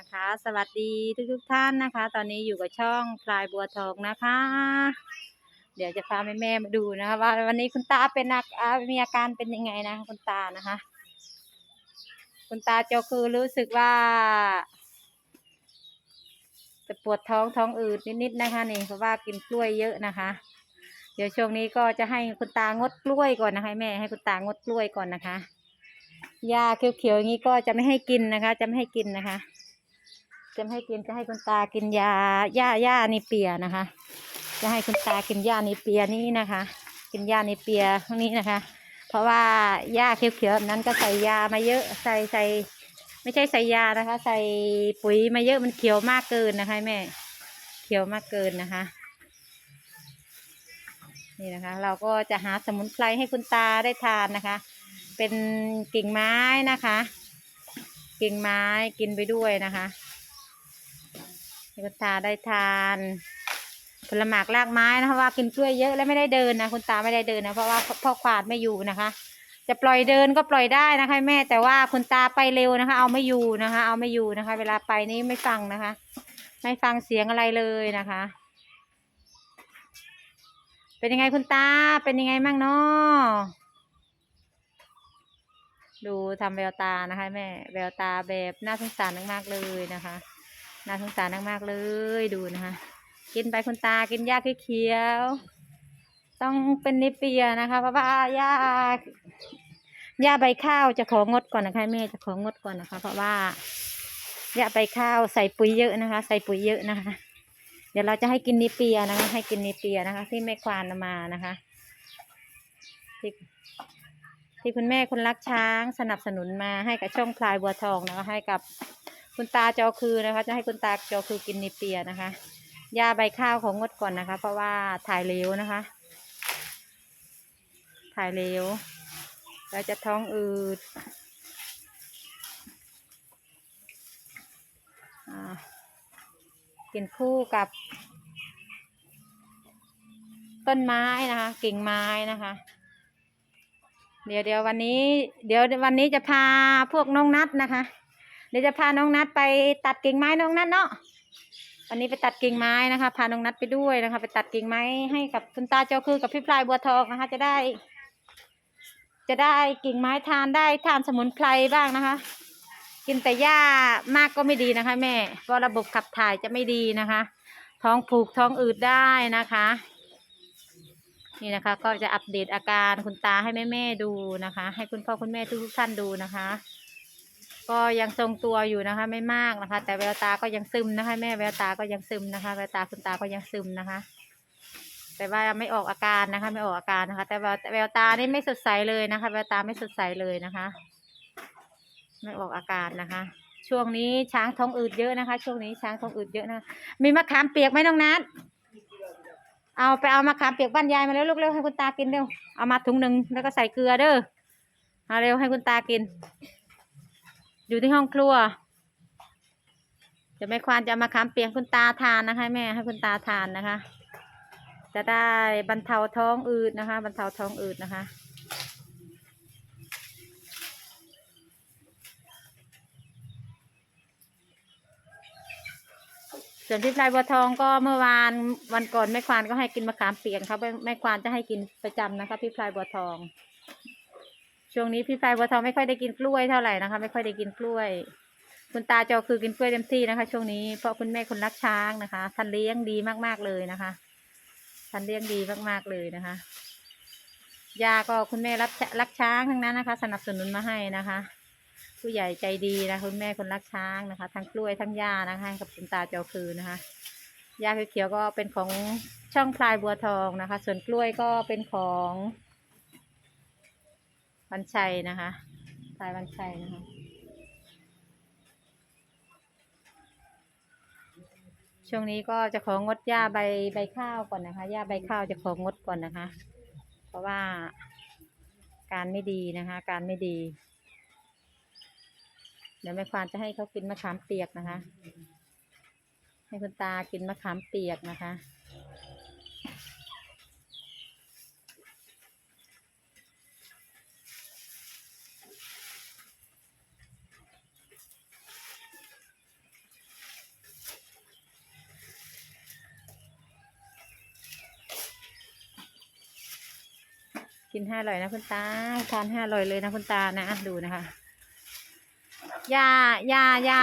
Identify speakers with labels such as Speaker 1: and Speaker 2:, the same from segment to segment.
Speaker 1: นะคะ สวัสดีทุกทุกๆท่านนะคะ ตอนนี้อยู่กับช่องพลายบัวทองนะคะ เดี๋ยวจะพาแม่แม่ๆมาดูนะคะว่าวันนี้คุณตาเป็นอาอ่ามีอาการเป็นยังไงนะคุณตานะคะ คุณตาเจ้าคือรู้สึกว่า จะปวดท้องท้องอืดนิดๆนะคะนี่เพราะว่ากินกล้วยเยอะนะคะ เดี๋ยวช่วงนี้ก็จะให้คุณตางดกล้วยก่อนนะคะแม่ให้คุณตางดกล้วยก่อนนะคะยาเขียวๆอย่างนี้ก็จะไม่ให้กินนะคะ จะไม่ให้กินนะคะ จะไม่ให้กินจะให้คุณตากินยาหญ้าหญ้านิเปียนะคะ จะให้คุณตากินหญ้านิเปียนี้นะคะ กินหญ้านิเปียพวกนี้นะคะ เพราะว่าหญ้าเขียวๆนั้นก็ใส่ยามาเยอะใส่ใส่ไม่ใช่ใส่ยานะคะ ใส่ปุ๋ยมาเยอะมันเขียวมากเกินนะคะแม่เขียวมากเกินนะคะ นี่นะคะ เราก็จะหาสมุนไพรให้คุณตาได้ทานนะคะ เป็นกิ่งไม้นะคะ กิ่งไม้กินไปด้วยนะคะ คุณตาได้ทานผลหมากรากไม้นะคะว่ากินกล้วยเยอะแล้วไม่ได้เดินนะคุณตาไม่ได้เดินนะเพราะว่าพ่อขวาดไม่อยู่นะคะ จะปล่อยเดินก็ปล่อยได้นะคะ แม่แต่ว่าคุณตาไปเร็วนะคะ เอาไม่อยู่นะคะ เอาไม่อยู่นะคะ เวลาไปนี่ไม่ฟังนะคะ ไม่ฟังเสียงอะไรเลยนะคะ เป็นยังไงคุณตาเป็นยังไงมั่งเนาะดูทำแววตานะคะ แม่แววตาแบบน่าสงสารมากๆเลยนะคะ น่าสงสารมากๆเลยดูนะคะกินไปคุณตากินหญ้าเขียว ต้องเป็นนิเปียนะคะเพราะว่าหญ้าหญ้าใบข้าวจะของดก่อนนะคะแม่จะของดก่อนนะคะ เพราะว่าหญ้าใบข้าวใส่ปุ๋ยเยอะนะคะ ใส่ปุ๋ยเยอะนะคะ เดี๋ยวเราจะให้กินนิเปียนะคะ ให้กินนิเปียนะคะ ที่แม่ควานมานะคะที่ที่คุณแม่คนรักช้างสนับสนุนมาให้กับช่องพลายบัวทองนะคะให้กับ คุณตาจอคือนะคะ จะให้คุณตาจอคือกินนิเปียนะคะยาใบข้าวของงดก่อนนะคะ เพราะว่าถ่ายเหลวนะคะ ถ่ายเหลวแล้วจะท้องอืดกินคู่กับ ต้นไม้นะคะ กิ่งไม้นะคะ เดี๋ยวเดี๋ยววันนี้ เดี๋ยววันนี้จะพาพวกน้องนัดนะคะ เดี๋ยวจะพาน้องนัดไปตัดกิ่งไม้น้องนัดเนาะวันนี้ไปตัดกิ่งไม้นะคะ พาน้องนัดไปด้วยนะคะ ไปตัดกิ่งไม้ให้กับคุณตาเจ้าคือกับพี่พลายบัวทองนะคะ จะได้ จะได้กิ่งไม้ทานได้ทานสมุนไพรบ้างนะคะ กินแต่หญ้ามากก็ไม่ดีนะคะ แม่เพราะระบบขับถ่ายจะไม่ดีนะคะ ท้องผูกท้องอืดได้นะคะนี่นะคะก็จะอัปเดตอาการคุณตาให้แม่ๆดูนะคะ ให้คุณพ่อคุณแม่ทุกท่านดูนะคะ ก็ยังทรงตัวอยู่นะคะ ไม่มากนะคะ แต่แววตาก็ยังซึมนะคะ แม่แววตาก็ยังซึมนะคะแววตาคุณตาก็ยังซึมนะคะ แต่ว่าไม่ออกอาการนะคะ ไม่ออกอาการนะคะ แต่แววแววตานี่ไม่สดใสเลยนะคะ แววตาไม่สดใสเลยนะคะ ไม่ออกอาการนะคะ ช่วงนี้ช้างท้องอืดเยอะนะคะ ช่วงนี้ช้างท้องอืดเยอะนะคะมีมะขามเปียกไหมน้องนัดเอาไปเอามะขามเปียกบ้านยายมาแล้วลูกเร็วให้คุณตากินเร็วเอามาถุงหนึ่งแล้วก็ใส่เกลือเด้อเอาเร็วให้คุณตากิน อยู่ที่ห้องครัวจะไม่ควานจะมาขามเปียกคุณตาทานนะคะ แม่ให้คุณตาทานนะคะ จะได้บรรเทาท้องอืดนะคะ บรรเทาท้องอืดนะคะส่วนพี่พลายบัวทองก็เมื่อวานวันก่อนแม่ควานก็ให้กินมะขามเปียกครับแม่แม่ควานจะให้กินประจำนะคะพี่พลายบัวทอง ช่วงนี้พี่พลายบัวทองไม่ค่อยได้กินกล้วยเท่าไหร่นะคะ ไม่ค่อยได้กินกล้วย คุณตาเจ้าคือกินกล้วยเต็มที่นะคะ ช่วงนี้เพราะคุณแม่คนรักช้างนะคะท่านเลี้ยงดีมากๆเลยนะคะท่านเลี้ยงดีมากๆเลยนะคะยาก็คุณแม่รักรักช้างทั้งนั้นนะคะ สนับสนุนมาให้นะคะ ผู้ใหญ่ใจดีนะคุณแม่คนรักช้างนะคะ ทั้งกล้วยทั้งหญ้านะคะให้กับคุณตาเจ้าคือนะคะหญ้าเขียวๆก็เป็นของช่องพลายบัวทองนะคะ ส่วนกล้วยก็เป็นของ วันชัยนะคะพลายวันชัยนะคะ ช่วงนี้ก็จะของดหญ้าใบใบข้าวก่อนนะคะ หญ้าใบข้าวจะของงดก่อนนะคะ เพราะว่าการไม่ดีนะคะ การไม่ดี เดี๋ยวแม่ควานจะให้เขากินมะขามเปียกนะคะ ให้คุณตากินมะขามเปียกนะคะ กินให้อร่อยนะคุณตาทานให้อร่อยเลยนะคุณตานะดูนะคะหญ้าหญ้าหญ้า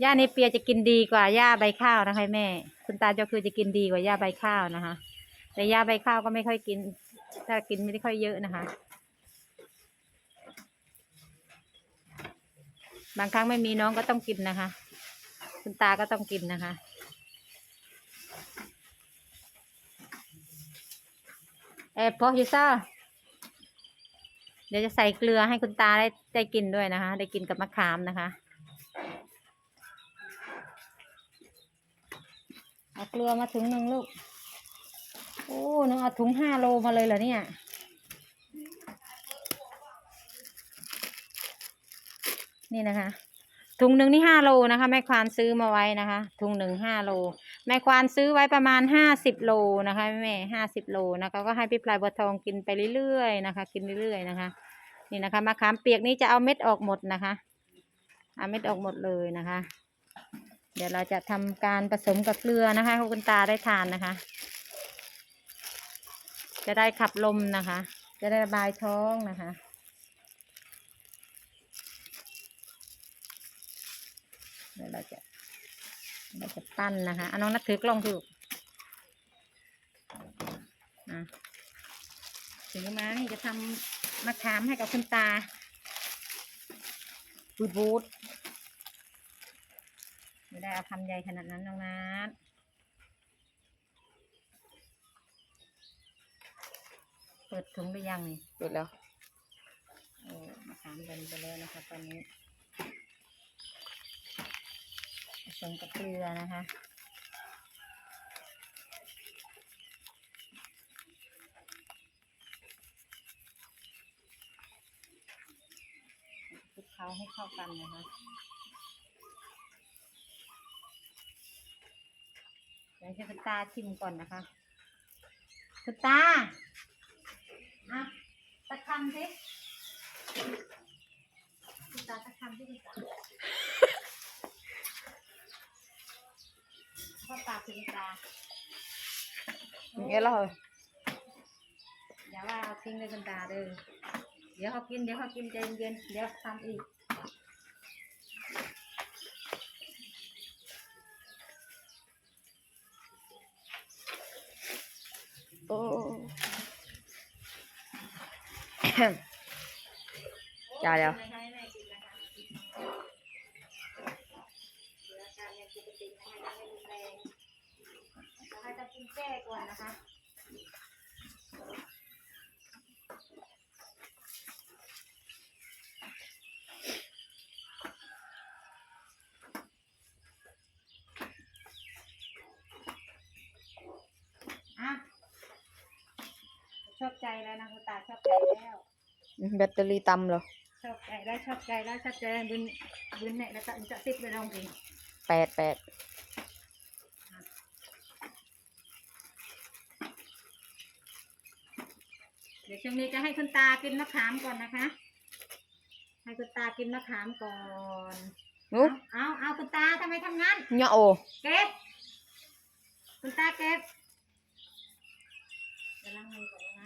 Speaker 1: หญ้าในเปียจะกินดีกว่าหญ้าใบข้าวนะคะแม่ คุณตาเจ้าคือจะกินดีกว่าหญ้าใบข้าวนะคะ แต่หญ้าใบข้าวก็ไม่ค่อยกิน ถ้ากินไม่ได้ค่อยเยอะนะคะ บางครั้งไม่มีน้องก็ต้องกินนะคะ คุณตาก็ต้องกินนะคะ เออพอยูซ่าเดี๋ยวจะใส่เกลือให้คุณตาได้ได้กินด้วยนะคะ ได้กินกับมะขามนะคะ เอาเกลือมาถุงหนึ่งลูก โอ้น้องเอาถุงห้าโลมาเลยเหรอเนี่ยนี่นะคะ ถุงหนึ่งนี่ห้าโลนะคะแม่ควานซื้อมาไว้นะคะถุงหนึ่งห้าโล แม่ควานซื้อไว้ประมาณห้าสิบโลนะคะแม่ห้าสิบโลนะคะก็ให้พี่ปลายบัวทองกินไปเรื่อยๆนะคะ กินเรื่อยๆนะคะ นี่นะคะมะขามเปียกนี่จะเอาเม็ดออกหมดนะคะเอาเม็ดออกหมดเลยนะคะ เดี๋ยวเราจะทำการผสมกับเกลือนะคะให้คุณตาได้ทานนะคะ จะได้ขับลมนะคะ จะได้ระบายท้องนะคะ เดี๋ยวเราจะ เราจะปั้นนะคะเอาน้องนัดถือกล้องถูกอะถือมานี่จะทำมะขามให้กับคุณตาบูดบูดไม่ได้เอาคำใหญ่ขนาดนั้นน้องนัดเปิดถุงหรือยังนี่
Speaker 2: เปิดแล้ว
Speaker 1: โอ้มะขามเดินไปแล้วนะคะตอนนี้ผ สมกับเกลือนะคะคลุกเคล้าให้เข้ากันนะคะเดี๋ยวให้คุณตาชิมก่อนนะคะ คุณตาอะตะคำสิคุณตาตะคำสิคุณตาพ่อปากคุณตา
Speaker 2: อย่างเงี้ยแล้วเหรอ
Speaker 1: อย่คุณตา เด้อเดี๋ยวเขากินเดี๋ยวเขากินใจเกินแก้ก่อนนะคะอะชอบใจแล้วนะคุณตาชอบใจแล้ว
Speaker 2: แบตเตอรี่ต่ำเหรอ
Speaker 1: ชอบใจแล้วชอบใจแล้วชอบใจแล้วบุญบุญเนี่ยแล้วจะจะติดไปลองเอง
Speaker 2: แปดแปด
Speaker 1: เดี๋ยว ช่วงนี้จะให้คุณตากินมะขามก่อนนะคะ ให้คุณตากินมะขามก่อน
Speaker 2: นุ๊
Speaker 1: เอาเอาเอาคุณตาทำไมทำงั้น
Speaker 2: เนี่ยโอ
Speaker 1: เก็บคุณตาเก็บจะล้างมือก่อนน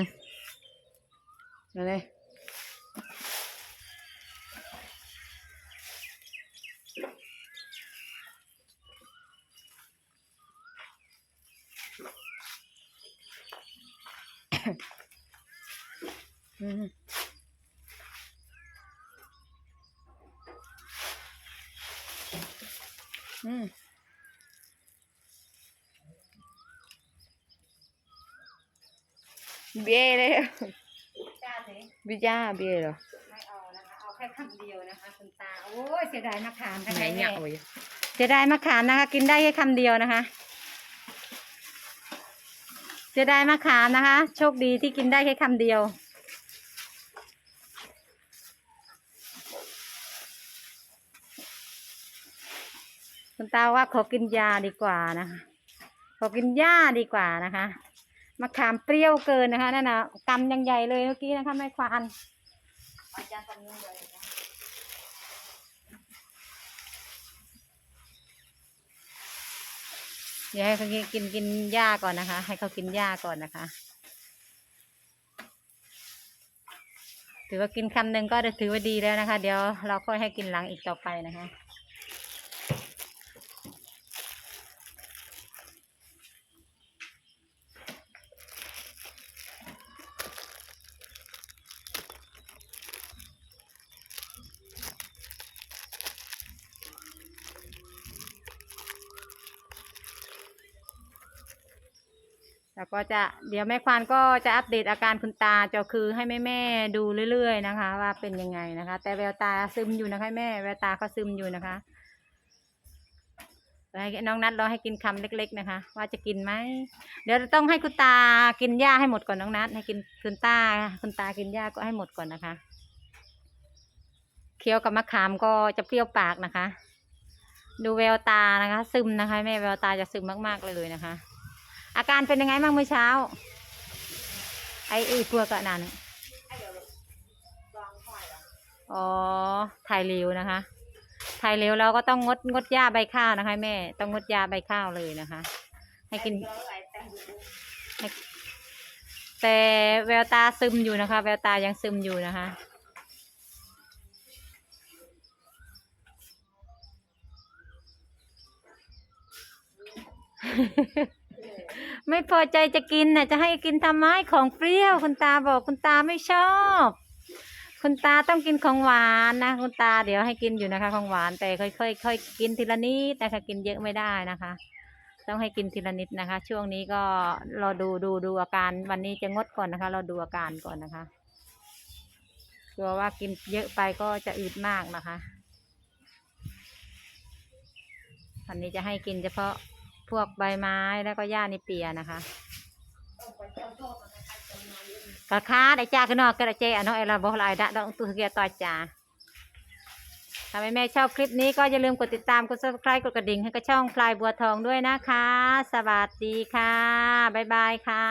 Speaker 1: ะ
Speaker 2: นั่นเลยอืม อืมเบี้ยเลย
Speaker 1: จ้าสิ
Speaker 2: บิจ้าเบี้ยเหรอ
Speaker 1: ไม่เอานะคะเอาแค่คำเดียวนะคะคุณตาโอ้ยเสียดายมะขามค่ะ
Speaker 2: ไหน
Speaker 1: แม่
Speaker 2: เนี่ยโอ้ย
Speaker 1: เสียดายมะขามนะคะ กินได้แค่คำเดียวนะคะเสียดายมะขามนะคะ โชคดีที่กินได้แค่คำเดียว คุณตาว่าขอกินยาดีกว่านะคะ ขอกินหญ้าดีกว่านะคะมะขามเปรี้ยวเกินนะคะนั่นนะกำยังใหญ่เลยเมื่อกี้นะคะแม่ควานเดี๋ยวให้เขากินกินหญ้าก่อนนะคะ ให้เขากินหญ้าก่อนนะคะ ถือว่ากินคำหนึ่งก็ถือว่าดีแล้วนะคะ เดี๋ยวเราค่อยให้กินหลังอีกต่อไปนะคะ แล้วก็จะเดี๋ยวแม่ควานก็จะอัปเดตอาการคุณตาจ้าคือให้แม่แม่ดูเรื่อยๆนะคะ ว่าเป็นยังไงนะคะ แต่แววตาซึมอยู่นะคะ แม่แววตาเขาซึมอยู่นะคะให้น้องนัดรอให้กินคำเล็ก ๆ นะคะ ว่าจะกินไหมเดี๋ยวต้องให้คุณตากินหญ้าให้หมดก่อนน้องนัดให้กินคุณตาคุณตากินหญ้าก็ให้หมดก่อนนะคะ เคี้ยวกับมะขามก็จะเปรี้ยวปากนะคะ ดูแววตานะคะ ซึมนะคะ แม่แววตาจะซึมมากๆเลยนะคะ อาการเป็นยังไงบ้างเมื่อเช้า ไอ้ไอ้พวกกะนั่นอ๋อถ่ายเร็วนะคะถ่ายเร็วเราก็ต้องงดงดยาใบข้าวนะคะ แม่ ต้องงดยาใบข้าวเลยนะคะ ให้กิน แต่แววตาซึมอยู่นะคะ แววตายังซึมอยู่นะคะ ไม่พอใจจะกินน่ะจะให้กินทำไมของเปรี้ยว คุณตาบอกคุณตาไม่ชอบ คุณตาต้องกินของหวานนะ คุณตาเดี๋ยวให้กินอยู่นะคะ ของหวานแต่ค่อยๆค่อยกินทีละนิดนะคะ กินเยอะไม่ได้นะคะ ต้องให้กินทีละนิดนะคะ ช่วงนี้ก็รอดูดูดูอาการวันนี้จะงดก่อนนะคะ เราดูอาการก่อนนะคะกลัวว่ากินเยอะไปก็จะอืดมากนะคะวันนี้จะให้กินเฉพาะ พวกใบไม้แล้วก็หญ้านิเปียนะคะกะค้าได้จ้าขึ้นนอกกระเจอน้องเอเราบอกลายดะดองตุเกียต่อจ้าถ้าแม่ชอบคลิปนี้ก็อย่าลืมกดติดตามกด subscribe กดกระดิ่งให้กับช่องพลายบัวทองด้วยนะคะ สวัสดีค่ะ บ๊ายบายค่ะ